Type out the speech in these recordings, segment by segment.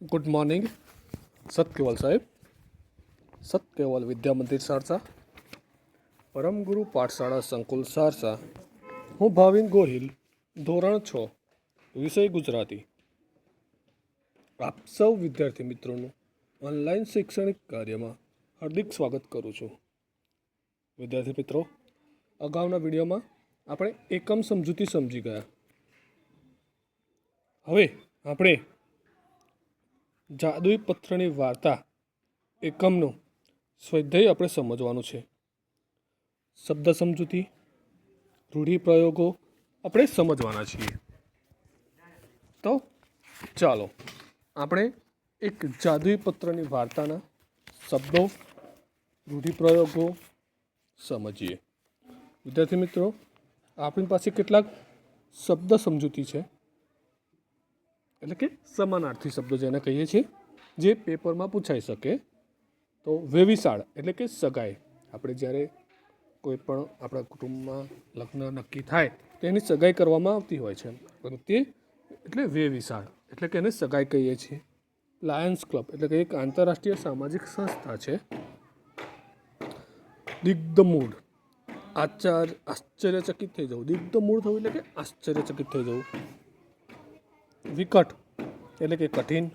Good morning સતકેવલ સાહેબ સતકેવલ વિદ્યા મંદિર સારસા પરમગુરુ પાઠશાળા સંકુલ સારસા હું ભાવિન ગોહિલ ધોરણ છ વિષય ગુજરાતી આપ સૌ વિદ્યાર્થી મિત્રોનું ઓનલાઈન શૈક્ષણિક કાર્યમાં હાર્દિક સ્વાગત કરું છું. વિદ્યાર્થી મિત્રો, અગાઉના વિડીયોમાં આપણે એકમ સમજૂતી સમજી ગયા. હવે આપણે જાદુઈ પત્રની વાર્તા એકમનું સ્વાધ્યાય આપણે સમજવાનું છે. શબ્દ સમજૂતી રૂઢિપ્રયોગો આપણે સમજવાના છીએ. તો ચાલો આપણે એક જાદુઈ પત્રની વાર્તાના શબ્દો રૂઢિપ્રયોગો સમજીએ. વિદ્યાર્થી મિત્રો, આપણી પાસે કેટલાક શબ્દ સમજૂતી છે. એટલે કે સમાનાર્થી શબ્દો જેને કહીએ છીએ, જે પેપરમાં પૂછાઈ શકે. તો વેવિશાળ એટલે કે સગાઈ. આપણે જ્યારે કોઈ પણ આપણા કુટુંબમાં લગ્ન નક્કી થાય, તો એની સગાઈ કરવામાં આવતી હોય છે. પણ તે એટલે વેવિશાળ, એટલે કે એને સગાઈ કહીએ છીએ. લાયન્સ ક્લબ, એટલે કે એક આંતરરાષ્ટ્રીય સામાજિક સંસ્થા છે. દિગ્ધ મૂળ. આચાર, આશ્ચર્યચકિત થઈ જવું. દિગ્ધ મૂળ થવું એટલે કે આશ્ચર્યચકિત થઈ જવું. વિકટ, એટલે કે કઠિન,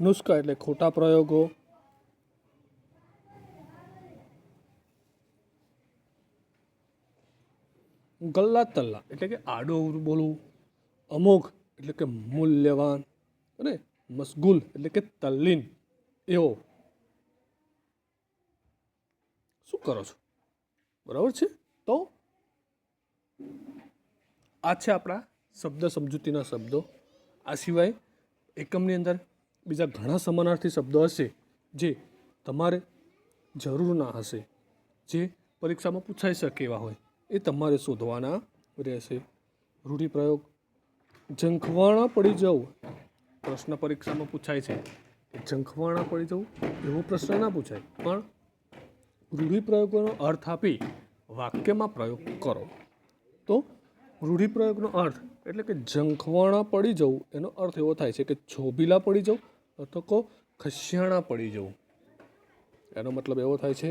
નુસ્ખા એટલે ખોટા પ્રયોગો. ગલ્લા તલ્લા એટલે કે આડો બોલવું. અમોઘ એટલે કે મૂલ્યવાન અને મશગુલ એટલે કે તલ્લીન, એવો. શું કરો છો? બરાબર છે? તો? આ છે આપણા શબ્દ સમજૂતીના શબ્દો. આ સિવાય એકમની અંદર બીજા ઘણા સમાનાર્થી શબ્દો હશે જે તમારે જરૂર ના હશે, જે પરીક્ષામાં પૂછાઈ શકે એવા હોય. એ તમારે શોધવાના રહેશે. રૂઢિપ્રયોગ. ઝંખવાણા પડી જવું. પ્રશ્ન પરીક્ષામાં પૂછાય છે. ઝંખવાણા પડી જવું એવો પ્રશ્ન ના પૂછાય. પણ રૂઢિપ્રયોગોનો અર્થ આપી વાક્યમાં પ્રયોગ કરો. તો રૂઢિપ્રયોગનો અર્થ એટલે કે ઝંખવાણા પડી જવું, એનો અર્થ એવો થાય છે કે છોભીલા પડી જવું અથવા કો ખસિયાણા પડી જવું. એનો મતલબ એવો થાય છે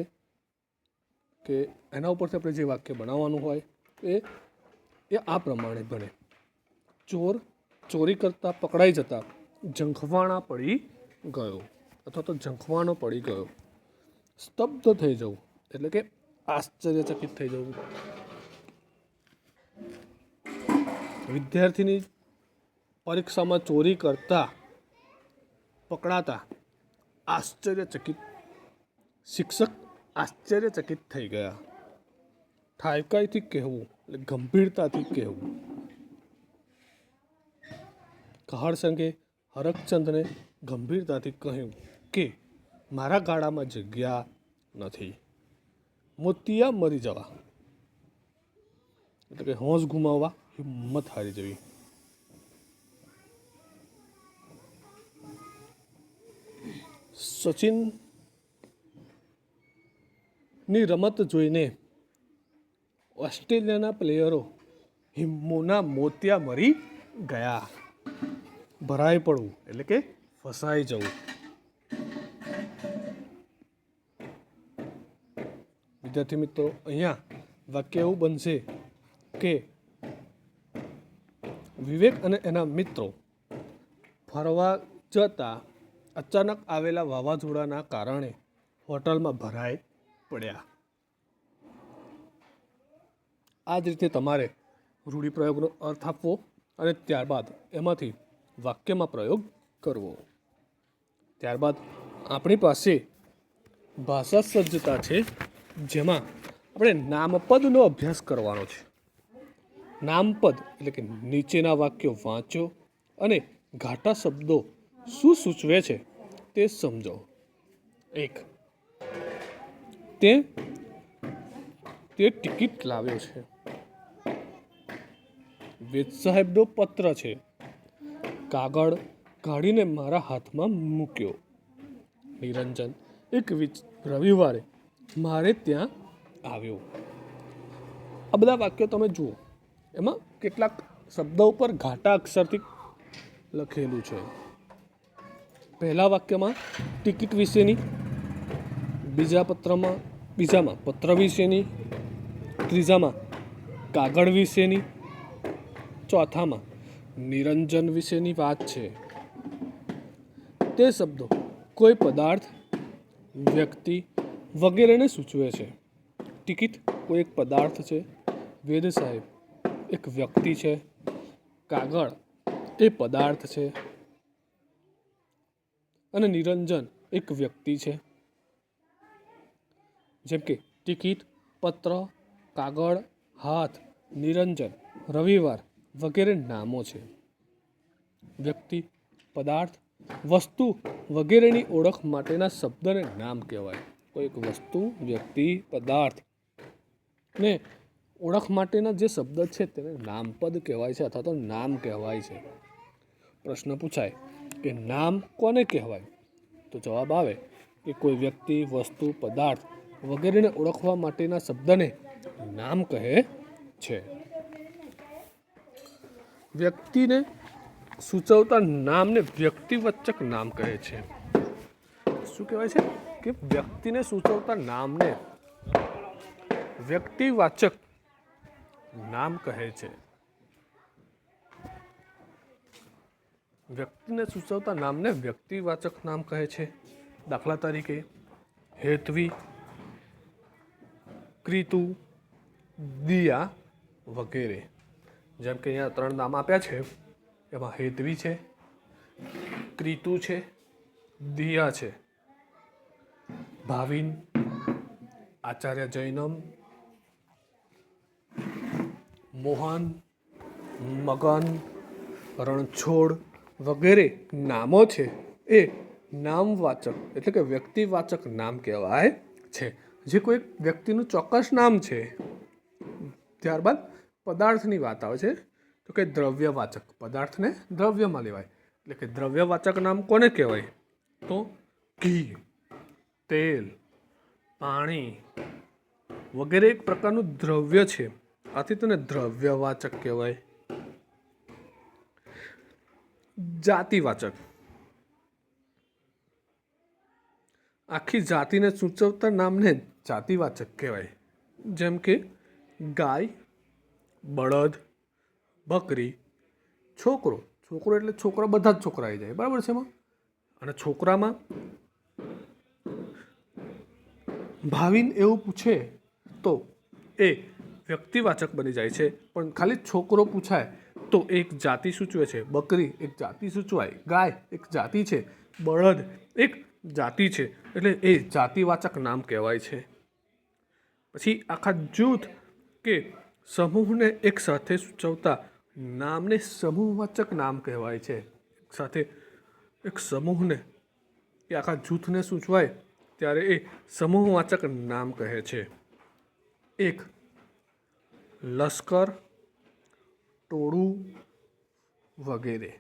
કે એના ઉપરથી આપણે જે વાક્ય બનાવવાનું હોય એ એ આ પ્રમાણે બને. ચોર, ચોરી કરતાં પકડાઈ જતાં ઝંખવાણા પડી ગયો અથવા તો ઝંખવાણો પડી ગયો. સ્તબ્ધ થઈ જવું એટલે કે આશ્ચર્યચકિત થઈ જવું. વિદ્યાર્થીની પરીક્ષામાં ચોરી કરતા, પકડાતા આશ્ચર્યચકિત શિક્ષક આશ્ચર્યચકિત થઈ ગયા. ઠાયકાઈથી કહેવું એટલે ગંભીરતાથી કહેવું. કહાર સંગે હરકચંદને ગંભીરતાથી કહ્યું કે, મારા ગાળામાં જગ્યા નથી. મોતિયા મરી જવા. એટલે કે હોંશ ગુમાવવા. હિંમત હારી જવી. સચિનની રમત જોઈને ઓસ્ટ્રેલિયાના પ્લેયરો હિમ્મોના મોતિયા મરી ગયા. ભરાઈ પડવું, એટલે કે ફસાઈ જવું. વિદ્યાર્થી મિત્રો, અહીંયા વાક્ય એવું બનશે કે વિવેક અને એના મિત્રો ફરવા જતા અચાનક આવેલા વાવાઝોડાના કારણે હોટલમાં ભરાઈ પડ્યા. આ જ રીતે તમારે રૂઢિપ્રયોગનો અર્થ આપવો અને ત્યારબાદ એમાંથી વાક્યમાં પ્રયોગ કરવો. ત્યારબાદ આપણી પાસે ભાષા સજ્જતા છે, જેમાં આપણે નામપદનો અભ્યાસ કરવાનો છે. નામપદ એટલે કે નીચેના વાક્યો વાંચો અને ઘાટા શબ્દો શું સૂચવે છે તે સમજો. એક. તે તે ટિકિટ લાવ્યો છે. વેદ સાહેબનો પત્ર છે. કાગળ કાઢીને મારા હાથમાં મૂક્યો. નિરંજન, એક રવિવારે મારે ત્યાં આવ્યો. આ બધા વાક્યો તમે જુઓ. એમાં કેટલાક શબ્દો ઉપર ઘાટા અક્ષરથી લખેલું છે. પહેલા વાક્યમાં ટિકિટ વિશેની, બીજા પત્રમાં, બીજામાં પત્ર વિશેની, ત્રીજામાં કાગળ વિશેની, ચોથામાં નિરંજન વિશેની વાત છે. તે શબ્દો કોઈ પદાર્થ, વ્યક્તિ વગેરેને સૂચવે છે. ટિકિટ કોઈ એક પદાર્થ છે. વેદ સાહેબ એક વ્યક્તિ છે, કાગળ એ પદાર્થ છે અને નિરંજન એક વ્યક્તિ છે. જેમ કે ટિકિટ, પત્ર, કાગળ, હાથ, નિરંજન, રવિવાર વગેરે નામો છે. વ્યક્તિ, પદાર્થ, વસ્તુ વગેરેની ઓળખ માટેના શબ્દને નામ કહેવાય. કોઈક વસ્તુ, વ્યક્તિ, પદાર્થ ને ઓળખ માટેના જે શબ્દ છે તેને નામપદ કહેવાય છે અથવા તો નામ કહેવાય છે. પ્રશ્ન પૂછાય કે નામ કોને કહેવાય? તો જવાબ આવે કે કોઈ વ્યક્તિ, વસ્તુ, પદાર્થ વગેરેને ઓળખવા માટેના શબ્દને નામ કહે છે. વ્યક્તિને સૂચવતા નામને વ્યક્તિવચક નામ કહે છે. શું કહેવાય છે? કે વ્યક્તિને સૂચવતા નામને વ્યક્તિવાચક નામ કહે છે. વ્યક્તિને સૂચવતા નામને વ્યક્તિવાચક નામ કહે છે. દાખલા તરીકે, હેતવી, ક્રિતુ, દિયા વગેરે. જેમ કે અહીંયા ત્રણ નામ આપ્યા છે. એમાં હેતવી છે, ક્રિતુ છે, દિયા છે. ભાવિન, આચાર્ય જૈનમ મોહન, મગન, રણછોડ વગેરે નામો છે. એ નામવાચક એટલે કે વ્યક્તિવાચક નામ કહેવાય છે. જે કોઈ વ્યક્તિનું ચોક્કસ નામ છે, ત્યારબાદ પદાર્થની વાત આવે છે, તો કે દ્રવ્યવાચક. પદાર્થને દ્રવ્યમાં લેવાય. એટલે કે દ્રવ્યવાચક નામ કોને કહેવાય? તો ઘી, તેલ, પાણી વગેરે એક પ્રકારનું દ્રવ્ય છે. આથી તને દ્રવ્યવાચક કહેવાય. જાતિવાચક. આખી જાતિને સૂચવતા નામને જાતિવાચક કહેવાય. જેમ કે ગાય, બળદ, બકરી, છોકરો. છોકરો એટલે છોકરા બધા જ છોકરા આવી જાય. બરાબર છે એમાં અને છોકરામાં ભાવિન એવું પૂછે તો એ વ્યક્તિવાચક બની જાય છે. પણ ખાલી છોકરો પૂછાય તો એક જાતિ સૂચવે છે. બકરી એક જાતિ સૂચવાય. ગાય એક જાતિ છે. બળદ એક જાતિ છે. એટલે એ જાતિવાચક નામ કહેવાય છે. પછી આખા જૂથ કે સમૂહને એક સાથે સૂચવતા નામને સમૂહવાચક નામ કહેવાય છે. એક સાથે એક સમૂહને કે આખા જૂથને સૂચવાય ત્યારે એ સમૂહવાચક નામ કહે છે. એક લશ્કર, ટોળું વગેરે.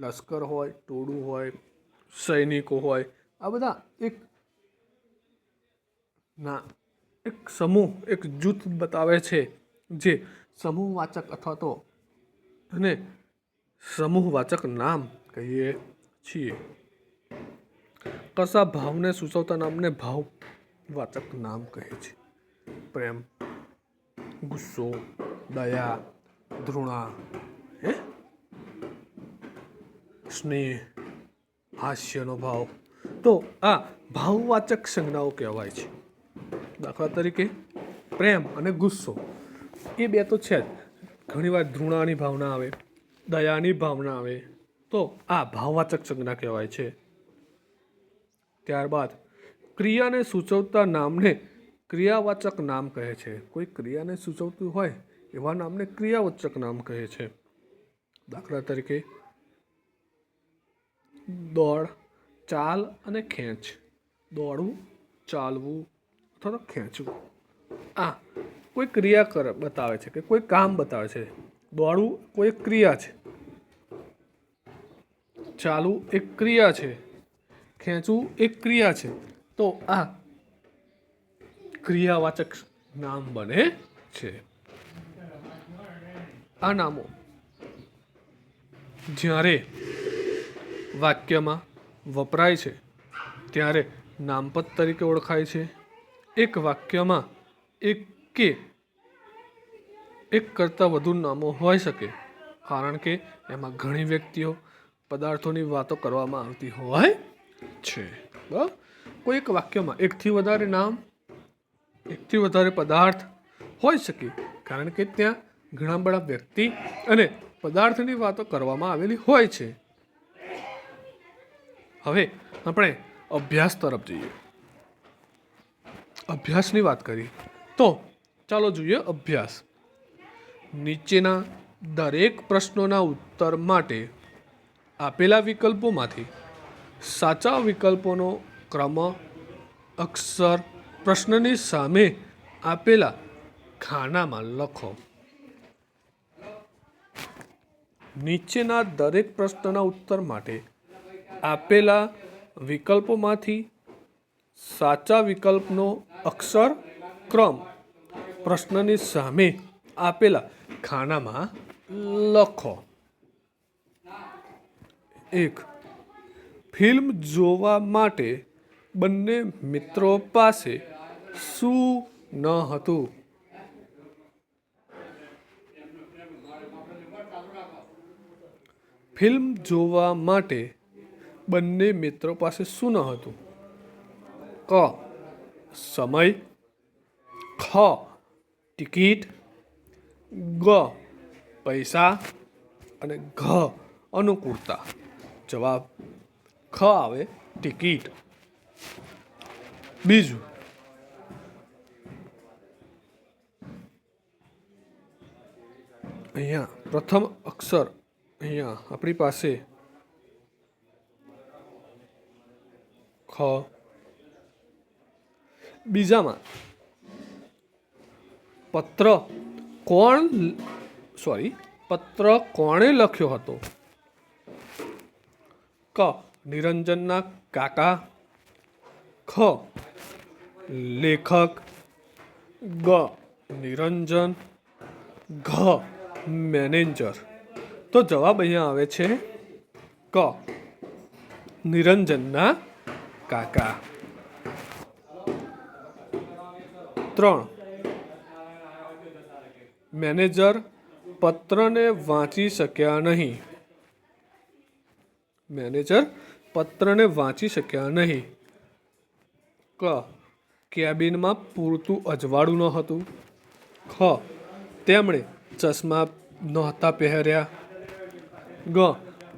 લશ્કર હોય, ટોળું હોય, સૈનિકો હોય, આ બધા એક ના, એક સમૂહ, એક જૂથ બતાવે છે જે સમૂહવાચક અથવા તો અને સમૂહવાચક નામ કહીએ છીએ. કશા ભાવને સૂચવતા નામને ભાવવાચક નામ કહે છે. પ્રેમ ગુસ્સો, દયા, ધૃણા, હે? સ્નેહ, હાસ્યનો ભાવ. તો આ ભાવવાચક સંજ્ઞાઓ કહેવાય છે. દાખલા તરીકે પ્રેમ અને ગુસ્સો. એ બે તો છે જ. ઘણીવાર ધૃણાની ભાવના આવે, દયાની ભાવના આવે. તો આ ભાવવાચક સંજ્ઞા કહેવાય છે. ત્યારબાદ ક્રિયાને સૂચવતા નામને ક્રિયાવાચક નામ કહે છે. કોઈ ક્રિયાને સૂચવતું હોય એવા નામને ક્રિયાવાચક નામ કહે છે. દાખલા તરીકે, દોડ, ચાલ અને ખેંચ. દોડવું, ચાલવું અથવા તો ખેંચવું. આ કોઈ ક્રિયા કર, બતાવે છે કે કોઈ કામ બતાવે છે. દોડવું કોઈ ક્રિયા છે. ચાલવું એક ક્રિયા છે. ખેંચવું એક ક્રિયા છે. તો આ ક્રિયાવાચક નામ બને છે. આ નામો જ્યારે વાક્યમાં વપરાય છે, ત્યારે નામપદ તરીકે ઓળખાય છે. એક વાક્યમાં એક કે એક કરતાં વધુ નામો હોઈ શકે, કારણ કે એમાં ઘણી વ્યક્તિઓ પદાર્થોની વાતો કરવામાં આવતી હોય છે. બરાબર? કોઈ એક વાક્યમાં એકથી વધારે નામ એકથી વધારે પદાર્થ હોઈ શકે. કારણ કે ત્યાં ઘણા બધા વ્યક્તિ અને પદાર્થની વાતો કરવામાં આવેલી હોય છે. હવે આપણે અભ્યાસ તરફ જઈએ. અભ્યાસની વાત કરીએ તો ચાલો જોઈએ અભ્યાસ. નીચેના દરેક પ્રશ્નોના ઉત્તર માટે આપેલા વિકલ્પોમાંથી સાચા વિકલ્પોનો ક્રમ, અક્ષર પ્રશ્નની સામે આપેલા ખાનામાં લખો. નીચેના દરેક પ્રશ્નના ઉત્તર માટે આપેલા વિકલ્પોમાંથી સાચા વિકલ્પનો અક્ષર, ક્રમ, પ્રશ્નની સામે આપેલા ખાનામાં લખો. એક, ફિલ્મ જોવા માટે બંને મિત્રો પાસે શું ન હતું? ફિલ્મ જોવા માટે બંને મિત્રો પાસે શું ન હતું? ક. સમય. ખ. ટિકિટ. ગ. પૈસા. અને ઘ. અનુકૂળતા. જવાબ, ખ આવે ટિકિટ. બીજું અહીંયા પ્રથમ અક્ષર અહીંયા આપણી પાસે ખ. બીજામાં પત્ર કોણ સોરી પત્ર કોણે લખ્યો હતો? ક. નિરંજનના કાકા. ખ. લેખક. ગ. નિરંજન. ઘ. મેનેજર તો જવાબ અહીંયા આવે છે ક. નિરંજનના કાકા. ત્રણ. મેનેજર પત્રને વાંચી શક્યા નહીં. મેનેજર પત્રને વાંચી શક્યા નહીં. ક. કેબિનમાં પૂરતું અજવાળું ન હતું. ખ. તેમણે ચશ્મા નહોતા પહેર્યા. ગ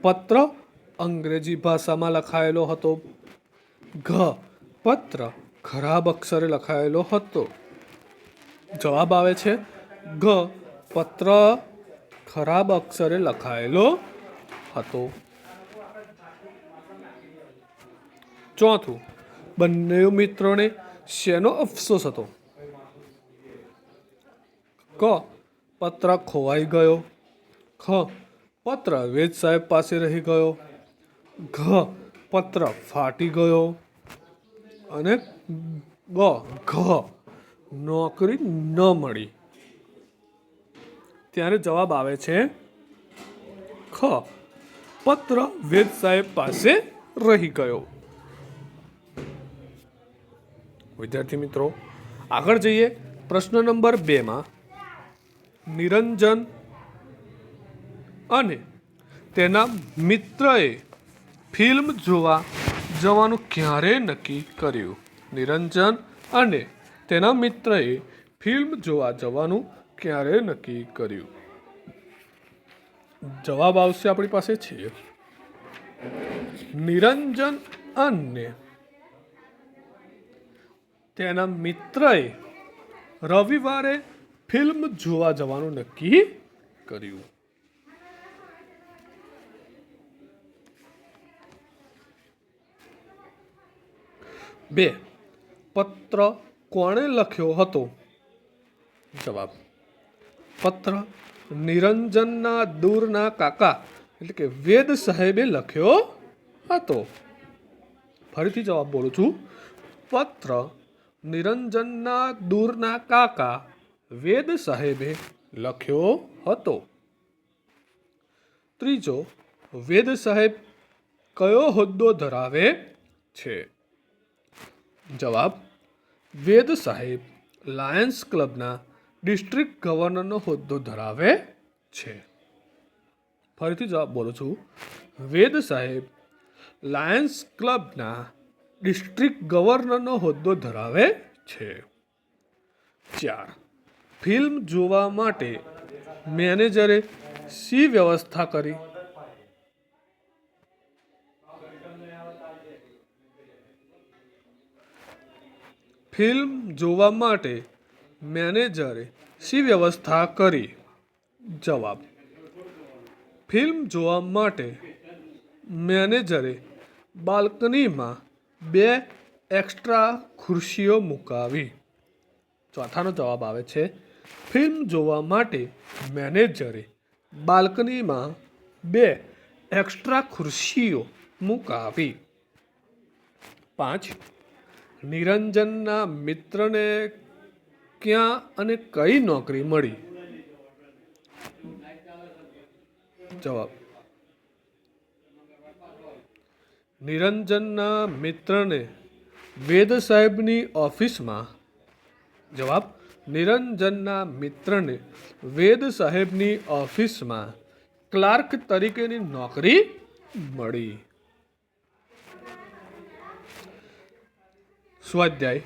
પત્ર અંગ્રેજી ભાષામાં લખાયેલો હતો. ઘ. પત્ર ખરાબ અક્ષરે લખાયેલો હતો. જવાબ આવે છે. ઘ. પત્ર ખરાબ અક્ષરે લખાયેલો હતો. ચોથું. બંને મિત્રોને શેનો અફસોસ હતો? ક. પત્ર ખોવાઈ ગયો. ખ પત્ર વેદ સાહેબ પાસે રહી ગયો. ઘ, પત્ર ફાટી ગયો. અને ગ, ઘ, નોકરી ન મળી. ત્યારે જવાબ આવે છે ખ પત્ર વેદ સાહેબ પાસે રહી ગયો. વિદ્યાર્થી મિત્રો, આગળ જઈએ પ્રશ્ન નંબર બેમાં નિરંજન અને તેના મિત્રએ ફિલ્મ જોવા જવાનું ક્યારે નક્કી કર્યું. નિરંજન અને તેના મિત્રએ ફિલ્મ જોવા જવાનું ક્યારે નક્કી કર્યું. જવાબ આવશે આપણી પાસે છે. નિરંજન અને તેના મિત્રએ રવિવારે ફિલ્મ જોવા જવાનું નક્કી કર્યું. બે, પત્ર કોણે લખ્યો હતો? જવાબ, પત્ર નિરંજનના દૂરના કાકા, એટલે કે વેદ સાહેબે લખ્યો હતો. ફરીથી જવાબ બોલું છું. પત્ર નિરંજનના દૂરના કાકા વેદ સાહેબે લખ્યો હતો. ત્રીજો, વેદ સાહેબ કયો હોદ્દો ધરાવે છે? જવાબ, વેદ સાહેબ લાયન્સ ક્લબના ડિસ્ટ્રિક્ટ ગવર્નરનો હોદ્દો ધરાવે છે. ફરીથી જવાબ બોલું છું. વેદ સાહેબ લાયન્સ ક્લબના ડિસ્ટ્રિક્ટ ગવર્નરનો હોદ્દો ધરાવે છે. ચાર ફિલ્મ જોવા માટે મેનેજરે શી વ્યવસ્થા કરી? ફિલ્મ જોવા માટે મેનેજરે શી વ્યવસ્થા કરી? જવાબ. ફિલ્મ જોવા માટે મેનેજરે બાલ્કનીમાં બે એક્સ્ટ્રા ખુરશીઓ મુકાવી. ચોથાનો જવાબ આવે છે. ફિલ્મ જોવા માટે મેનેજરે બાલ્કનીમાં બે એક્સ્ટ્રા ખુરશીઓ મુકાવી. પાંચ, નિરંજનના મિત્રને ક્યાં અને કઈ નોકરી મળી? જવાબ, નિરંજનના મિત્રને વેદ સાહેબની ઓફિસમાં. જવાબ નિરંજનના મિત્રને વેદ સાહેબની ઓફિસમાં ક્લાર્ક તરીકેની નોકરી મળી. સ્વાધ્યાય.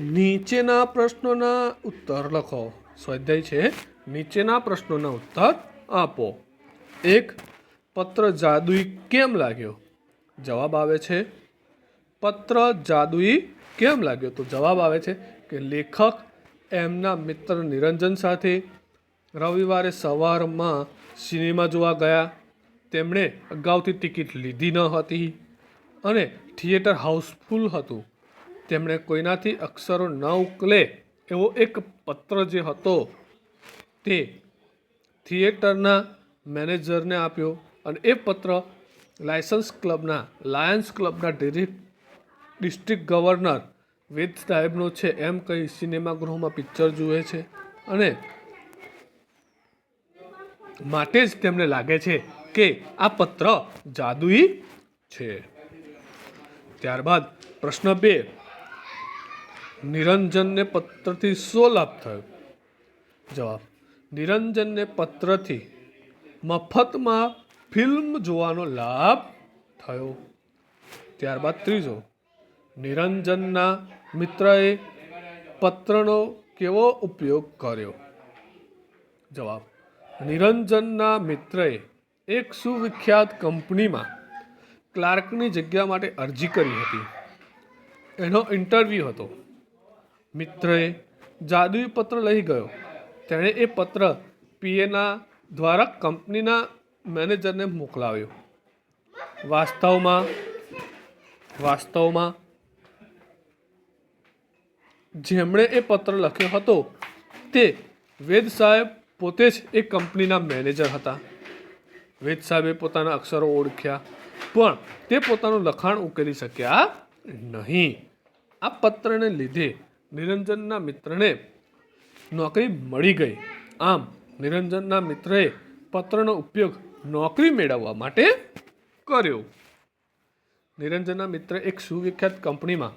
નીચેના પ્રશ્નોના ઉત્તર લખો. સ્વાધ્યાય છે, નીચેના પ્રશ્નોના ઉત્તર આપો. એક, પત્ર જાદુઈ કેમ લાગ્યો? જવાબ આવે છે, પત્ર જાદુઈ કેમ લાગ્યો? તો જવાબ આવે છે કે લેખક એમના મિત્ર નિરંજન સાથે રવિવારે સવારમાં સિનેમા જોવા ગયા. તેમણે અગાઉથી ટિકિટ લીધી ન હતી અને થિયેટર હાઉસફુલ હતું. તેમણે કોઈનાથી અક્ષરો ન ઉકલે એવો એક પત્ર જે હતો તે થિયેટરના મેનેજરને આપ્યો અને એ પત્ર લાયસન્સ ક્લબના લાયન્સ ક્લબના ડિરેક્ટ ડિસ્ટ્રિક્ટ ગવર્નર વેદ સાહેબનો છે એમ કહી સિનેમાગૃહમાં પિક્ચર જુએ છે અને માટે જ તેમને લાગે છે કે આ પત્ર જાદુઈ છે. ત્યારબાદ પ્રશ્ન બે, નિરંજનને પત્રથી શો લાભ થયો? જવાબ, નિરંજનને પત્રથી મફતમાં ફિલ્મ જોવાનો લાભ થયો. ત્યારબાદ ત્રીજો, નિરંજનના મિત્રએ પત્રનો કેવો ઉપયોગ કર્યો? જવાબ, નિરંજનના મિત્રએ એક સુવિખ્યાત કંપનીમાં ક્લાર્કની જગ્યા માટે અરજી કરી હતી. એનો ઇન્ટરવ્યૂ હતો. મિત્રએ જાદુઈ પત્ર લઈ ગયો. તેણે એ પત્ર પીએના દ્વારા કંપનીના મેનેજરને મોકલાવ્યો. વાસ્તવમાં વાસ્તવમાં જેમણે એ પત્ર લખ્યો હતો, તે વેદ સાહેબ પોતે જ એ કંપનીના મેનેજર હતા. વેદ સાહેબે પોતાના અક્ષરો ઓળખ્યા, પણ તે પોતાનું લખાણ ઉકેલી શક્યા નહીં. આ પત્રને લીધે નિરંજનના મિત્રને નોકરી મળી ગઈ. આમ, નિરંજનના મિત્રએ પત્રનો ઉપયોગ નોકરી મેળવવા માટે કર્યો. નિરંજનના મિત્ર એક સુવિખ્યાત કંપનીમાં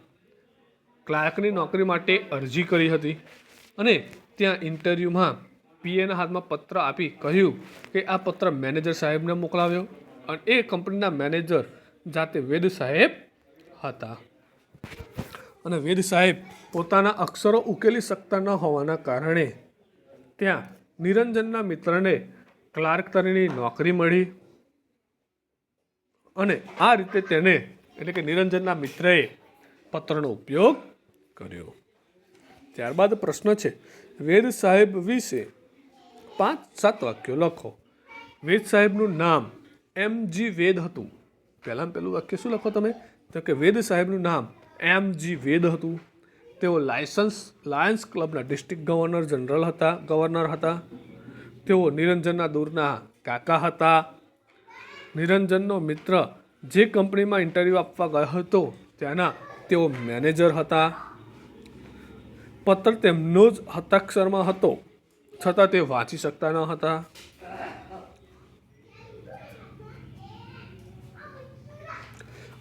ક્લાર્કની નોકરી માટે અરજી કરી હતી અને ત્યાં ઇન્ટરવ્યૂમાં પીએના હાથમાં પત્ર આપી કહ્યું કે આ પત્ર મેનેજર સાહેબને મોકલાવ્યો અને એ કંપનીના મેનેજર જાતે વેદ સાહેબ હતા. અને વેદ સાહેબ પોતાના અક્ષરો ઉકેલી શકતા ન હોવાના કારણે ત્યાં નિરંજનના મિત્રને ક્લાર્ક તરીની નોકરી મળી અને આ રીતે તેને એટલે કે નિરંજનના મિત્રએ પત્રનો ઉપયોગ કર્યો. ત્યારબાદ પ્રશ્ન છે, વેદ સાહેબ વિશે પાંચ સાત વાક્યો લખો. વેદ સાહેબનું નામ એમ જી વેદ હતું. પહેલાં પહેલું વાક્ય શું લખો તમે? તો કે વેદ સાહેબનું નામ એમ જી વેદ હતું. તેઓ લાયસન્સ, લાયન્સ ક્લબના ડિસ્ટ્રિક્ટ ગવર્નર જનરલ હતા, ગવર્નર હતા. તેઓ નિરંજનના દૂરના કાકા હતા. નિરંજનનો મિત્ર જે કંપનીમાં ઇન્ટરવ્યૂ આપવા ગયો હતો, ત્યાંના તેઓ મેનેજર હતા. પત્ર તેમનો જ હસ્તાક્ષરમાં હતો. છતાં તે વાંચી શકતા ન હતા.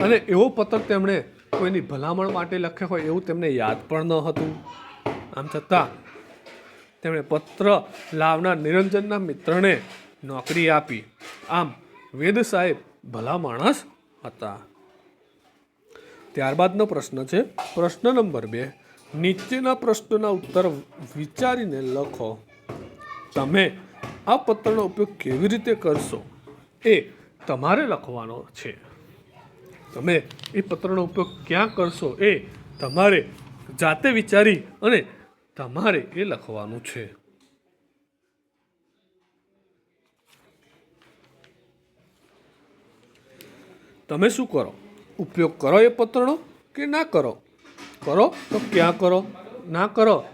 અને એવો પત્ર તેમણે કોઈની ભલામણ માટે લખ્યો હોય એવું તેમને યાદ પણ ન હતું. આમ છતાં તેમણે પત્ર લાવનાર નિરંજનના મિત્રને નોકરી આપી. આમ વેદ સાહેબ ભલા માણસ હતા. ત્યારબાદનો પ્રશ્ન છે. પ્રશ્ન નંબર બે. નીચેના પ્રશ્નોના ઉત્તર વિચારીને લખો. તમે આ પત્રનો ઉપયોગ કેવી રીતે કરશો? એ તમારે લખવાનો છે. તમે એ પત્રનો ઉપયોગ ક્યાં કરશો? એ તમારે જાતે વિચારી અને તમારે એ લખવાનું છે. તમે શું કરો? ઉપયોગ કરો એ પત્રનો કે ના કરો? કરો તો ક્યાં કરો? ના કરો.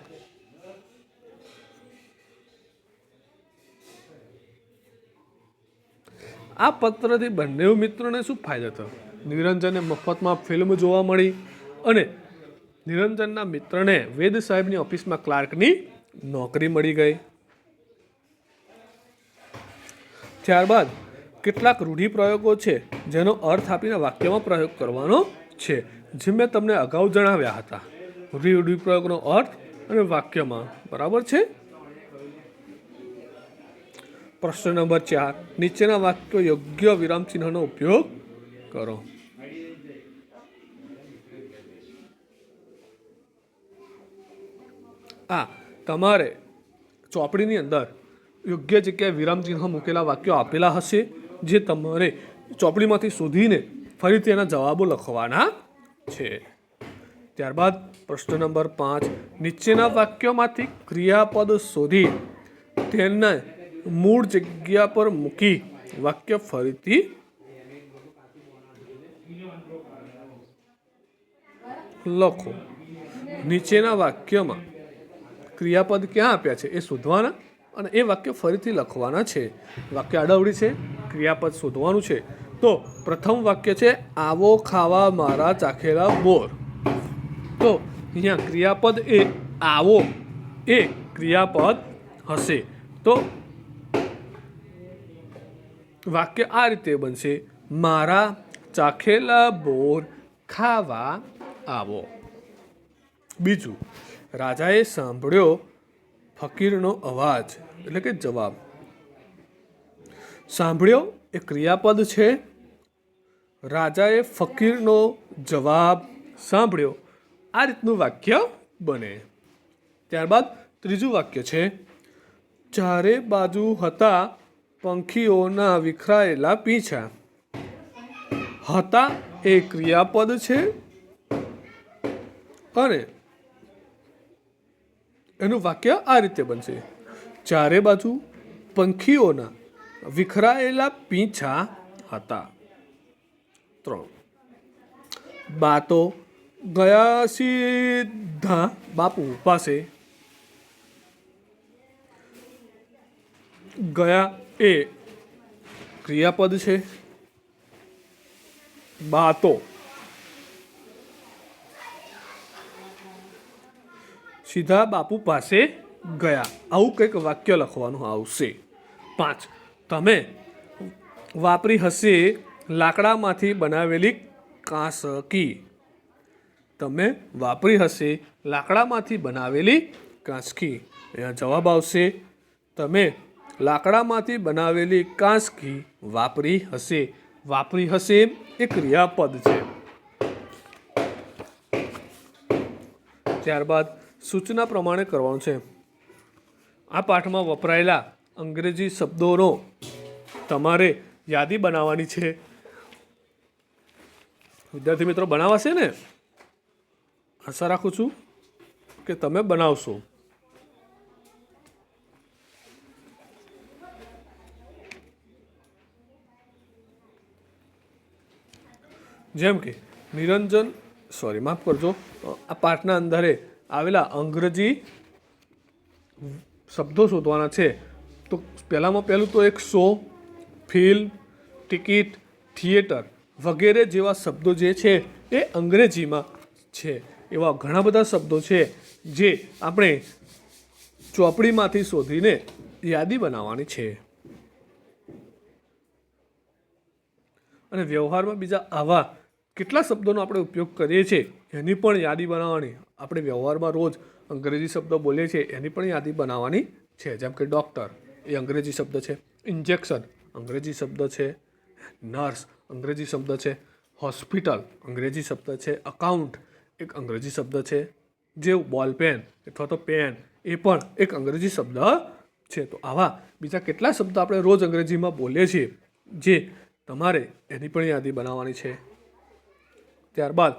આ પત્રથી બંને મિત્રોને શું ફાયદો થયો? નિરંજને મફતમાં ફિલ્મ જોવા મળી અને નિરંજનના મિત્રને વેદ સાહેબની ઓફિસમાં ક્લાર્કની નોકરી મળી ગઈ. ત્યારબાદ કેટલાક રૂઢિપ્રયોગો છે જેનો અર્થ આપીને વાક્યમાં પ્રયોગ કરવાનો છે. જે મેં તમને અગાઉ જણાવ્યા હતા. રૂઢિપ્રયોગનો અર્થ અને વાક્યમાં. બરાબર છે? પ્રશ્ન નંબર ચાર. નીચેના વાક્યો યોગ્ય વિરામ ચિહ્નનો ઉપયોગ કરો. આ, તમારે ચોપડીની અંદર યોગ્ય જગ્યાએ વિરામ ચિહ્ન મૂકેલા વાક્યો આપેલા હશે, જે તમારે ચોપડીમાંથી શોધીને ફરીથી એના જવાબો લખવાના છે. ત્યારબાદ પ્રશ્ન નંબર પાંચ. નીચેના વાક્યોમાંથી ક્રિયાપદ શોધી તેને મૂળ જગ્યા પર મૂકી વાક્ય ફરીથી લખો. નીચેના વાક્યમાં ક્રિયાપદ ક્યાં આપ્યા છે એ શોધવાના અને એ વાક્ય ફરીથી લખવાના છે. વાક્ય આડાવડી છે. ક્રિયાપદ શોધવાનું છે. તો પ્રથમ વાક્ય છે, આવો ખાવા મારા ચાખેલા બોર તો અહીંયા ક્રિયાપદ એ આવો એ ક્રિયાપદ હશે. તો વાક્ય આ રીતે બનશે, મારા ચાખેલા બોર ખાવા આવો. બીજું, રાજાએ સાંભળ્યો ફકીરનો અવાજ. એટલે કે જવાબ. સાંભળ્યો એ ક્રિયાપદ છે રાજાએ ફકીરનો જવાબ સાંભળ્યો. આ રીતનું વાક્ય બને. ત્યારબાદ ત્રીજું વાક્ય છે ચારે બાજુ હતા પંખીઓના વિખરાયેલા પીછા. હતા એ ક્રિયાપદ છે અને એનું વાક્ય આ રીતે બનશે. ચારે બાજુ પંખીઓના વિખરાયેલા પીંછા હતા. ત્રણ બા તો ગયા સીધા બાપુ પાસે ગયા એ ક્રિયાપદ છે. બાતો સીધા બાપુ પાસે ગયા. આવું કંઈક વાક્ય લખવાનું આવશે. પાંચ. તમે વાપરી હશે લાકડામાંથી બનાવેલી કાંસકી. તમે વાપરી હશે લાકડામાંથી બનાવેલી કાંસકી. અહીંયા જવાબ આવશે, તમે લાકડામાંથી બનાવેલી કાંસકી વાપરી હશે. વાપરી હશે એ ક્રિયાપદ છે. ત્યારબાદ સૂચના પ્રમાણે કરવાનું છે. આ પાઠમાં વપરાયેલા અંગ્રેજી શબ્દોનો તમારે યાદી બનાવવાની છે. વિદ્યાર્થી મિત્રો બનાવાશે ને? આશા રાખું છું કે તમે બનાવશો. જેમ કે નિરંજન સોરી માફ કરજો, આ પાઠના અંદરે આવેલા અંગ્રેજી શબ્દો શોધવાના છે. તો પહેલામાં પહેલું તો એક શો ફિલ્મ ટિકિટ થિયેટર વગેરે જેવા શબ્દો જે છે એ અંગ્રેજીમાં છે. એવા ઘણા બધા શબ્દો છે જે આપણે ચોપડીમાંથી શોધીને યાદી બનાવવાની છે. અને વ્યવહારમાં બીજા આવા કેટલા શબ્દોનો આપણે ઉપયોગ કરીએ છીએ, એની પણ યાદી બનાવવાની. આપણે વ્યવહારમાં રોજ અંગ્રેજી શબ્દો બોલીએ છીએ, એની પણ યાદી બનાવવાની છે. જેમ કે ડૉક્ટર, એ અંગ્રેજી શબ્દ છે. ઇન્જેક્શન, અંગ્રેજી શબ્દ છે. નર્સ અંગ્રેજી શબ્દ છે હોસ્પિટલ અંગ્રેજી શબ્દ છે અકાઉન્ટ એક અંગ્રેજી શબ્દ છે જેવું બોલ પેન અથવા તો પેન એ પણ એક અંગ્રેજી શબ્દ છે. તો આવા બીજા કેટલા શબ્દ આપણે રોજ અંગ્રેજીમાં બોલીએ છીએ, જે તમારે એની પણ યાદી બનાવવાની છે. ત્યારબાદ,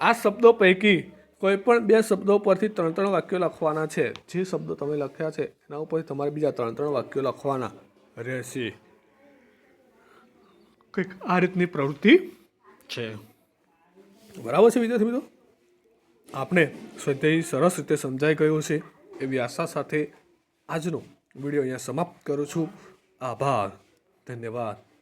આ શબ્દો પૈકી કોઈ પણ બે શબ્દો પરથી ત્રણ ત્રણ વાક્યો લખવાના છે. જે શબ્દો તમે લખ્યા છે, એના ઉપરથી તમારે બીજા ત્રણ ત્રણ વાક્યો લખવાના રહેશે. કંઈક આ રીતની પ્રવૃત્તિ છે. બરાબર છે વિદ્યાર્થી મિત્રો? આપણે સ્વાધ્યાય સરસ રીતે સમજાઈ ગયો છે એવી આશા સાથે આજનો વીડિયો અહીંયા સમાપ્ત કરું છું. આભાર. ધન્યવાદ.